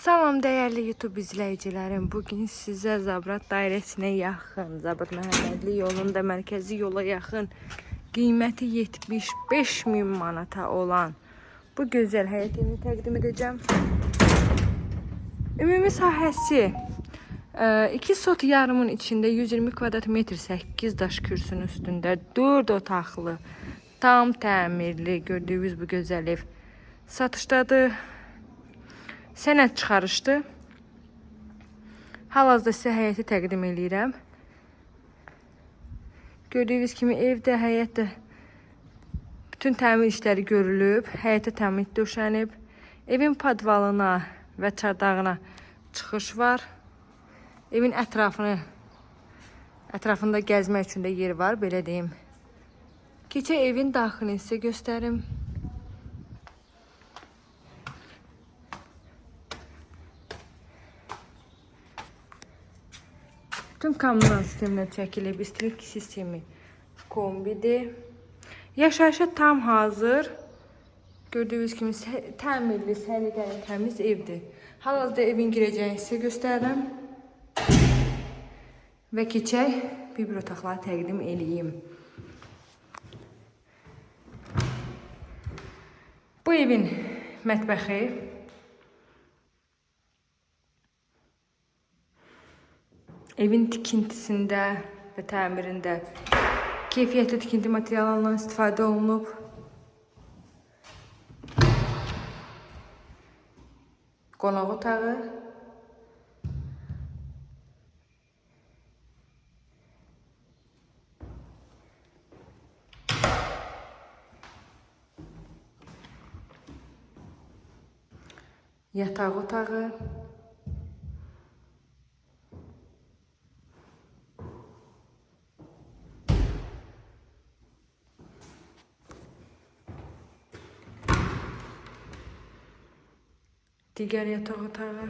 Salam değerli YouTube izleyicilerim. Bugün size Zabrat dairesine yakın, Zabrat Məhəmmədli yolunda merkezi yola yakın, qiyməti 75 min manata olan bu gözəl həyət evini təqdim edəcəm. Ümumi sahəsi 2 sot yarımın içində 120 kvadrat metr 8 daş kürsünün üstündə 4 otaqlı, tam təmirli gördüyünüz bu gözəl ev satışdadır. Sənəd çıxarışdı. Hal-hazırda sizə həyəti təqdim eləyirəm. Gördüyünüz kimi evdə, həyətdə bütün təmir işləri görülüb, həyətə təmir döşənib. Evin podvalına və çardağına çıxış var. Evin ətrafını ətrafında gəzmək üçün də yer var, belə deyim. Keçə evin daxilini sizə göstərim. Tüm kommunal sistemler çəkilib, istilik sistemi kombidir. Yaşayışa tam hazır. Gördüyünüz kimi təmirli, səliqəli, təmiz evdir. Hal-hazırda evin girəcəyini sizə göstərirəm. Və keçək bir-bir otaqları təqdim eləyim. Bu evin mətbəxi evin tikintisində və təmirində keyfiyyətli tikinti materiallarından istifadə olunub. Qonaq otağı. Yataq otağı. Diğer yatak otağı.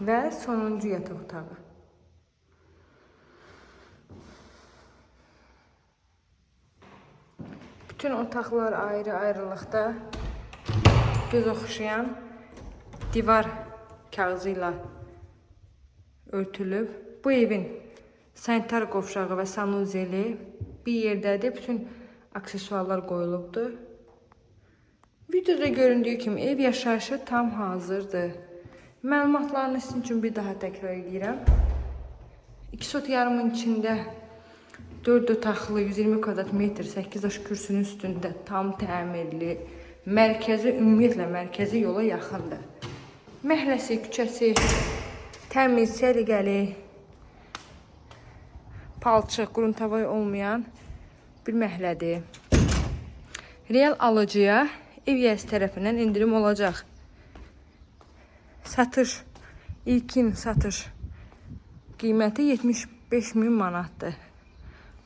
Ve sonuncu yatak otağı. Bütün otaqlar ayrı ayrılıqda göz oxşayan divar kağızı ilə örtülüb. Bu evin sanitar qovşağı və sanuzeli bir yerdədir. Bütün aksesuarlar qoyulubdur. Videoda göründüyü kimi ev yaşayışı tam hazırdır. Məlumatlarını sizin üçün bir daha təkrar edirəm. 2 sot yarımın içində 4 otaqlı 120 kvadrat metr 8 daş kürsünün üstündə tam təmirli, mərkəzi ümumiyyətlə mərkəzi yola yaxındır. Məhləsi, küçəsi təmiz, səliqəli, palçıq, quruntavay olmayan bir məhlədir. Real alıcıya ev yəsi tərəfindən indirim olacaq. Satış, ilkin satış qiyməti 75 min manatdır.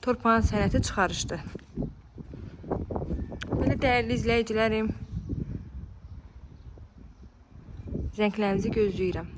Torpağın sənəti çıxarışdı. Belə dəyərli izləyicilərim, zənglərinizi gözləyirəm.